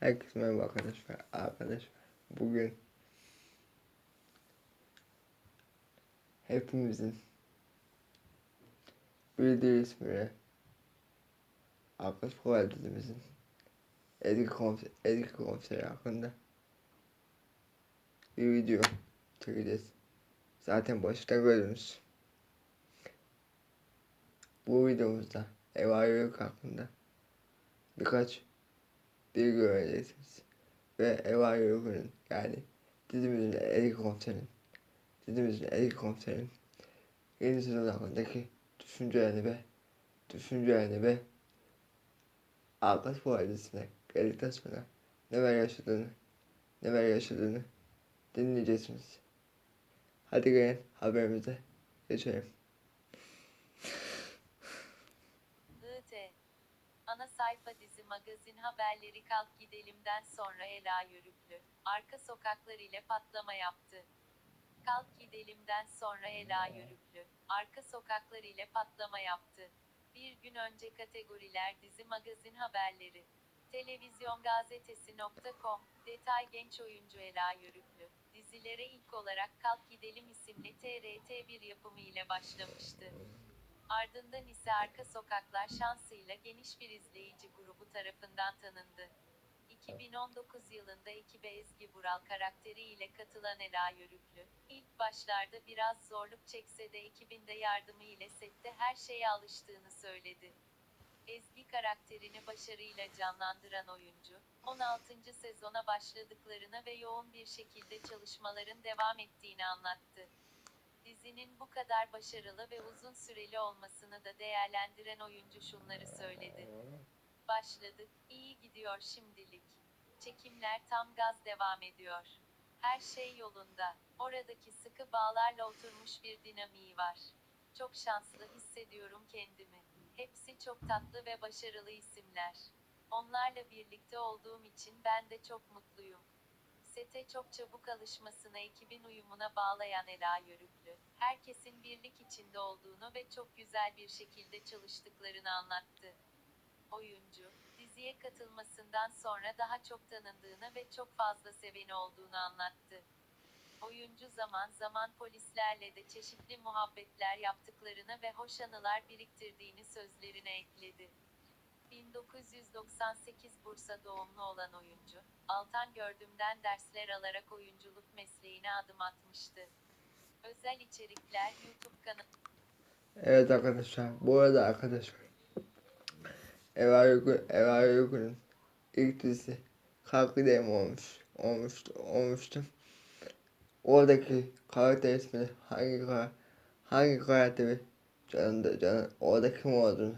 Herkese merhaba arkadaşlar. Arkadaşlar bugün hepimizin bildiği ismiyle Arkadaş Polar dizimizin Ezgi Komiser, Ezgi Komiseri hakkında bir video çekeceğiz. Zaten başta gördünüz. Bu videomuzda Eva Yörük hakkında birkaç bilgi öğreneceksiniz. Ve Eva Yörük'ün yani dizimizin Ezgi Komiser'in dizimizin Ezgi Komiser'in yeni sezon hakkındaki düşüncelerini ve düşüncelerini ve Arkadaş bu ailesine geldikten sonra neler yaşadığını neler yaşadığını dinleyeceksiniz. Hadi gelin haberimize geçelim. Dizi magazin haberleri kalk gidelimden sonra Ela Yörüklü, arka sokaklar ile patlama yaptı. Kalk gidelimden sonra Ela Yörüklü, arka sokaklar ile patlama yaptı. Bir gün önce kategoriler dizi magazin haberleri. Televizyongazetesi.com, detay genç oyuncu Ela Yörüklü, dizilere ilk olarak Kalk Gidelim isimli TRT1 yapımı ile başlamıştı. Ardından ise Arka Sokaklar şansıyla geniş bir izleyici grubu tarafından tanındı. 2019 yılında ekibe Ezgi Bural karakteriyle katılan Ela Yörüklü, ilk başlarda biraz zorluk çekse de ekibinde yardımı ile sette her şeye alıştığını söyledi. Ezgi karakterini başarıyla canlandıran oyuncu, 16. sezona başladıklarını ve yoğun bir şekilde çalışmaların devam ettiğini anlattı. Dizinin bu kadar başarılı ve uzun süreli olmasını da değerlendiren oyuncu şunları söyledi. Başladık, iyi gidiyor şimdilik. Çekimler tam gaz devam ediyor. Her şey yolunda. Oradaki sıkı bağlarla oturmuş bir dinamiği var. Çok şanslı hissediyorum kendimi. Hepsi çok tatlı ve başarılı isimler. Onlarla birlikte olduğum için ben de çok mutluyum. Sete çok çabuk alışmasına ekibin uyumuna bağlayan Ela Yörüklü, herkesin birlik içinde olduğunu ve çok güzel bir şekilde çalıştıklarını anlattı. Oyuncu, diziye katılmasından sonra daha çok tanındığını ve çok fazla seveni olduğunu anlattı. Oyuncu zaman zaman polislerle de çeşitli muhabbetler yaptıklarını ve hoş anılar biriktirdiğini sözlerine ekledi. 1998 Bursa doğumlu olan oyuncu, Altan Gördüm'den dersler alarak oyunculuk mesleğine adım atmıştı. Özel içerikler YouTube kanalı Evet arkadaşlar bu arada arkadaşlar Eva Yörük, Eva Yörük'ün ilk dizisi Kalk Gidelim olmuş, olmuştu, olmuştu. Oradaki karakter ismini hangi karakter, hangi karakteri canında, canı, orada kim olduğunu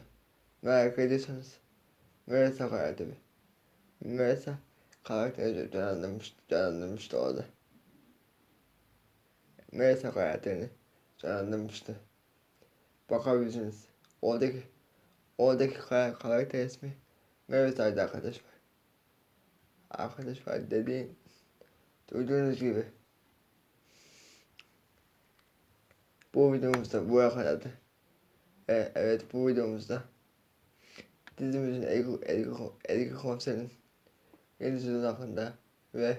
merak ediyorsanız Melisa karakteri. Melisa karakteri canlandırmış, canlandırmıştı orada. Melisa karakterini canlandırmıştı. Bakabilirsiniz. Oradaki oradaki kar- karakter ismi Melisa'ydı arkadaşlar. Arkadaşlar dediğim duyduğunuz gibi bu videomuzda buraya kadardı. E, evet bu videomuzda dizimizin Ezgi, Ezgi, Ezgi Komiser'in yeni sezon hakkında ve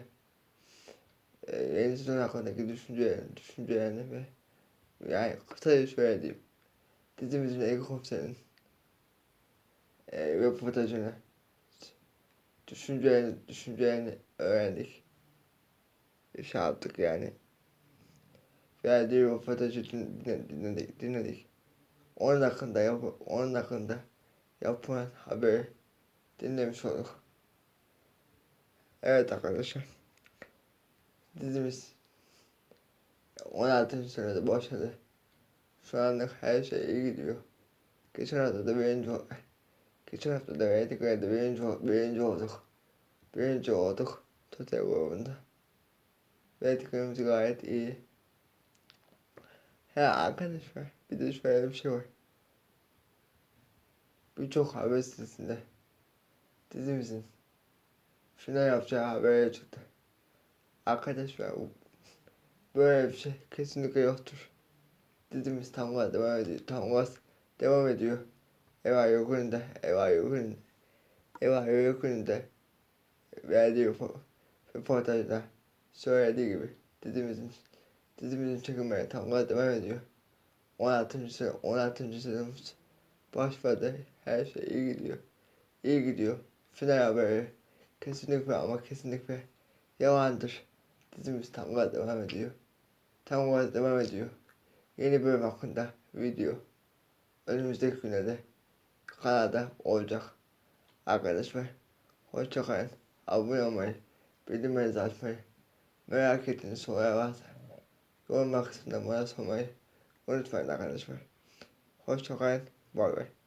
e, yeni sezon hakkındaki düşüncelerini, düşüncelerini ve yani kısaca şöyle diyeyim. Dizimizin Ezgi Komiser'in e, röportajını düşüncelerini, düşüncelerini öğrendik. Şey yaptık yani. Verdiği röportajı din- din- dinledik, dinledik. Onun hakkında yap onun hakkında yapılan haberi dinlemiş olduk. Evet arkadaşlar. Dizimiz 16. sırada başladı. Şu anlık her şey iyi gidiyor. Geçen hafta da birinci olduk. Geçen hafta da Vertikal'de birinci, birinci olduk. Birinci olduk. Total grubunda. Vertikal'imiz gayet iyi. Ha arkadaşlar bir de şöyle bir şey var. Birçok haber sitesinde dizimizin şuna yapacağı haber çıktı. Arkadaşlar böyle bir şey kesinlikle yoktur. Dizimiz tam devam ediyor. Tam devam ediyor. Eva Yokun da Eva Yokun Eva Yokun da verdiği röpo- röportajda söylediği gibi dizimizin dizimizin çekimleri tam devam ediyor. 16. sıra 16. sıramız başladı. Her şey iyi gidiyor. İyi gidiyor. Final haberi kesinlikle ama kesinlikle yalandır. Dizimiz tam gaz devam ediyor. Tam gaz devam ediyor. Yeni bölüm hakkında video önümüzdeki günlerde kanalda olacak. Arkadaşlar hoşçakalın. Abone olmayı, bildirimlerinizi açmayı, merak ettiğiniz sorular varsa yorumlar kısmında bana sormayı unutmayın arkadaşlar. Hoşçakalın. Volver.